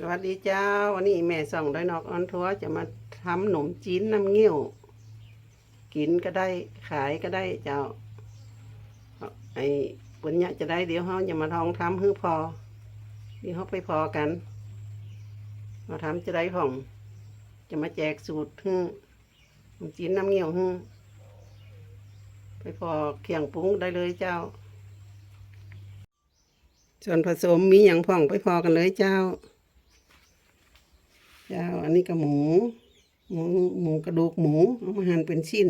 สวัสดีเจ้า วันนี้แม่ส่องดอยนอกออนทัวจะมาทำขนมจีนน้ำเงี้ยว กินก็ได้ขายก็ได้เจ้า ไอ้ปุญญะจะได้เดี๋ยวเขาจะมาลองทำฮื้อพอเดี๋ยวเขาไปพอกัน มาทำจะได้ผ่อง จะมาแจกสูตรฮื้อขนมจีนน้ำเงี้ยวฮื้อไปพอเคียงปรุงได้เลยเจ้า ส่วนผสมมีอย่างพ่องไปพอกันเลยเจ้า เจ้าอันนี้ก็หมู หมูหมูกระดูกหมูเอามาหั่นเป็นชิ้น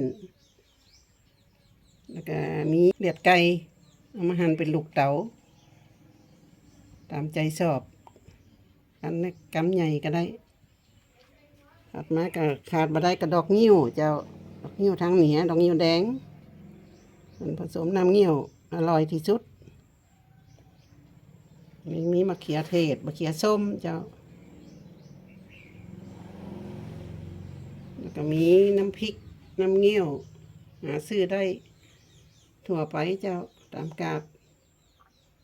แล้วก็มีเลือดไก่เอามาหั่นเป็นลูกเต๋าตามใจชอบอันนี้กำใหญ่ก็ได้ขาดมาก็ขาดมาได้กระดอกนิ้วเจ้าดอกนิ้วทางเหนือดอกนิ้วแดง มันผสมน้ำนิ้วอร่อยที่สุดมีมีมะเขือเทศมะเขือส้มเจ้า แล้ว ก็มีน้ำพริก น้ำเงี้ยว หาซื้อได้ทั่วไปเจ้าตามกาด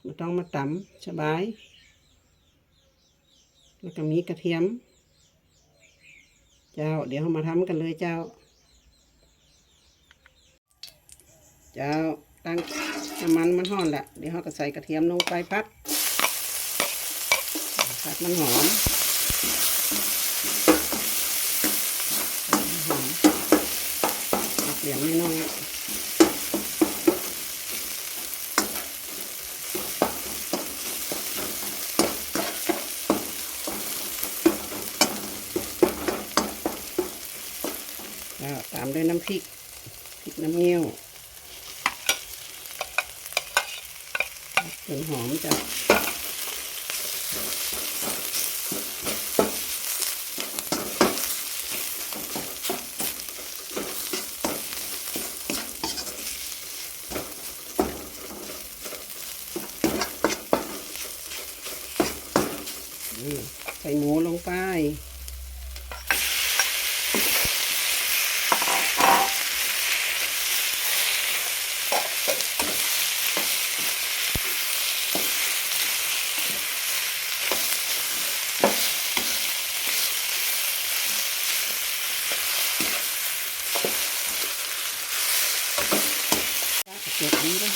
ม่ต้องมาตำสบาย แล้วก็มีกระเทียม เจ้า เดี๋ยวมาทำกันเลยเจ้า เจ้าตั้งน้ำมันมันห่อนละเดี๋ยวเราก็ใส่กระเทียมลงไปพัดผัดมันหอมหอมเอาเสียงน้อยๆ แล้วตามด้วยน้ำพริกพริกน้ำเงี้ยวจนหอมจ้ะใส่หมูลงไป เจ็บดีเลย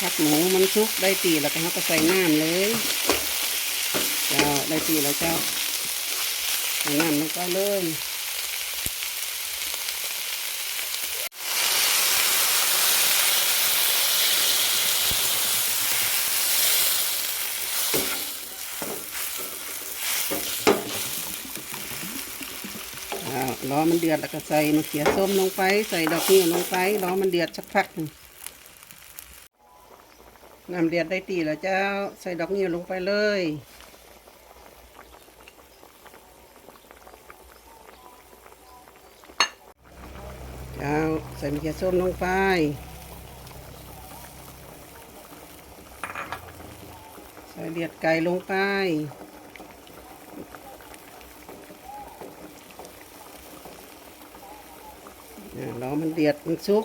ผัดหมูมันชุกได้ตีแล้วก็เราก็ใส่น้ำเลยเจ้าได้ตีแล้วเจ้าใส่น้ำลงไปเลย อ้าวรอมันเดือดแล้วก็ใส่มะเขือส้มลงไป ใส่ดอกนิ้วลงไปรอมันเดือดสักพักนึงน้ำเดือดได้ตีแล้วเจ้า ใส่ดอกนิ้วลงไปเลยเจ้าใส่มะเขือส้มลงไปใส่เลือดไก่ลงไป อ่ารอมัน เดือดมันสุก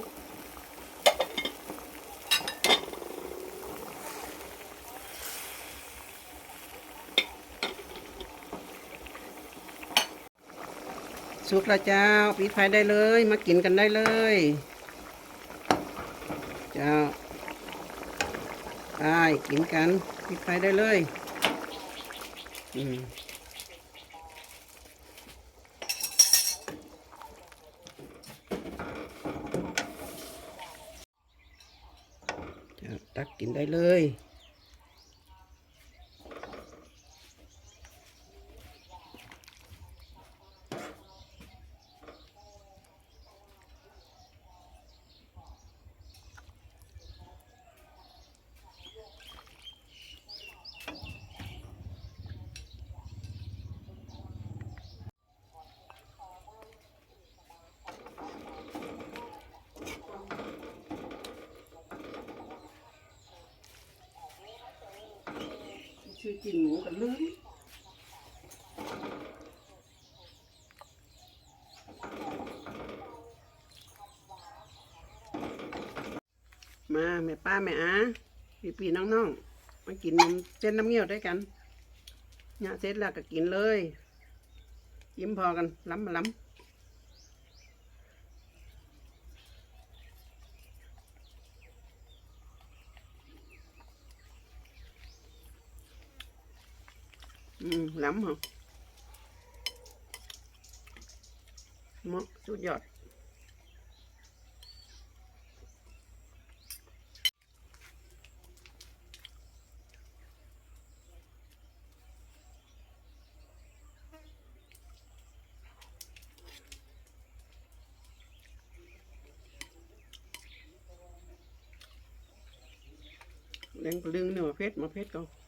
สุกแล้วเจ้าปิดไฟได้เลย มากินกันได้เลย เจ้าไปกินกันปิดไฟได้เลย อืมเจ้า ตักกินได้เลย ซื้อกินหมูกันลืมมาแม่ป้าแม่อาพี่พี่น้องๆมากินเส้นน้ำเงี้ยวด้วยกันเนี่ยเสร็จแล้วก็กินเลยยิ้มพอกันล้ำมาล้ำ อืมล้ำเหรอเหมาะสุดยอดเลี้ยงลึงเนื้อเพชรมาเพชรก็เ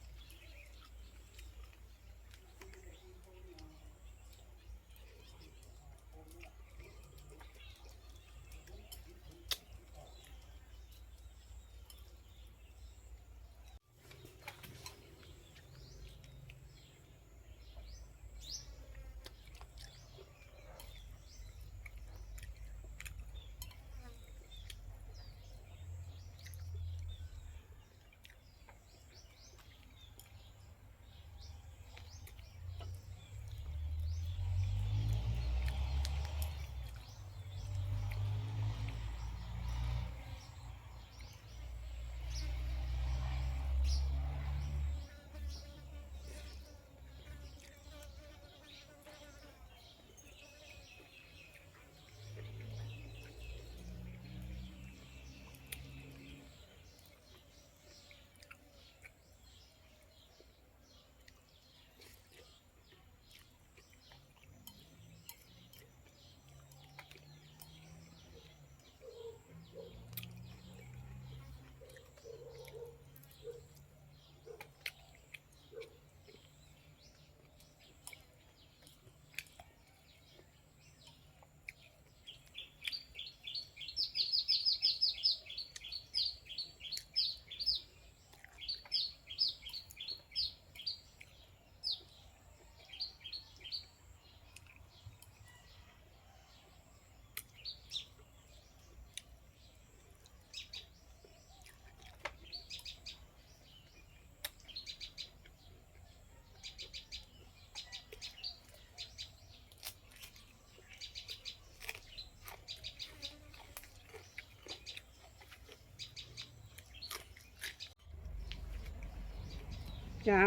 จ้า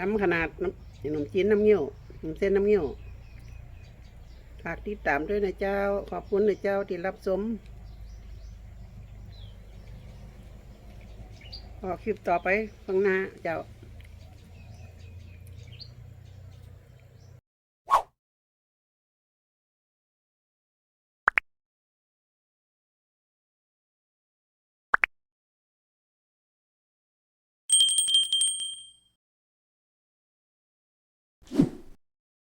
ล้ำขนาดน้ำขนมจีนน้ำเงี้ยวขนมเส้นน้ำเงี้ยวฝากติดตามด้วยนะเจ้า ขอบคุณนะเจ้าที่รับชมออกคลิปต่อไปข้างหน้าเจ้า